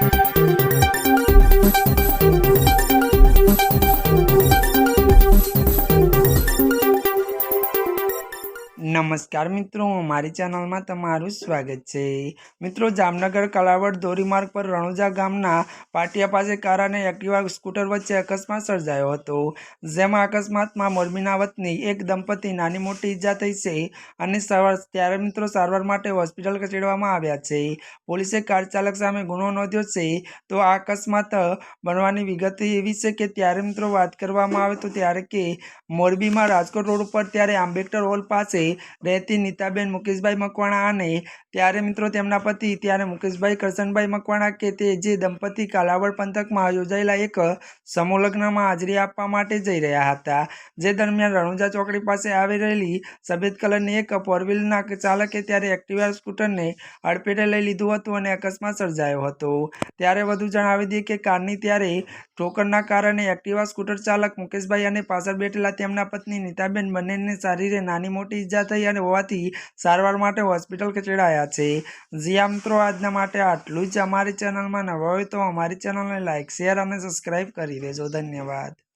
Thank you. નમસ્કાર મિત્રો, મારી ચેનલમાં તમારું સ્વાગત છે. મિત્રો, જામનગર કલાવડ ધોરીમાર્ગ પર રણુજા ગામના પાટિયા પાસે કાર અને એક્ટિવા સ્કૂટર વચ્ચે અકસ્માત સર્જાયો હતો. જેમાં અકસ્માતમાં મોરબીના વતની એક દંપતી નાની મોટી ઈજા થઈ છે અને સવાર, ત્યારે મિત્રો સારવાર માટે હોસ્પિટલ ખસેડવામાં આવ્યા છે. પોલીસે કાર ચાલક સામે ગુનો નોંધ્યો છે તો આ અકસ્માત બનવાની વિગત એવી છે કે ત્યારે મિત્રો વાત કરવામાં આવે તો ત્યારે કે મોરબીમાં રાજકોટ રોડ ઉપર, ત્યારે આંબેડકર હોલ પાસે રહેતી નીતાબેન મુકેશભાઈ મકવાણા અને ત્યારે મિત્રો તેમના પતિ ત્યારે મુકેશભાઈ, કરશનભાઈ મકવાણા કે તે જે દંપતી કાલાવડ પંથકમાં યોજાયેલા એક સમૂહ લગ્નમાં હાજરી આપવા માટે જઈ રહ્યા હતા. જે દરમિયાન રણુજા ચોકડી પાસે આવી રહેલી સફેદ કલરની એક ફોર ચાલકે ત્યારે એક્ટિવા સ્કૂટરને અડફેટે લઈ લીધું હતું અને અકસ્માત સર્જાયો હતો. ત્યારે વધુ જણાવી દઈએ કે કારની ત્યારે ઠોકરના કારણે એક્ટિવા સ્કૂટર ચાલક મુકેશભાઈ અને પાછળ બેઠેલા તેમના પત્ની નીતાબેન બંનેને શરીરે નાની મોટી ઈજા થઈ અને હોવાથી સારવાર માટે હોસ્પિટલ ખસેડાયા. છે. જ્યાં મિત્રો, આજના માટે આટલું જ. અમારી ચેનલમાં નવા હોય તો અમારી ચેનલને લાઇક શેર અને સબસ્ક્રાઈબ કરી દેજો. ધન્યવાદ.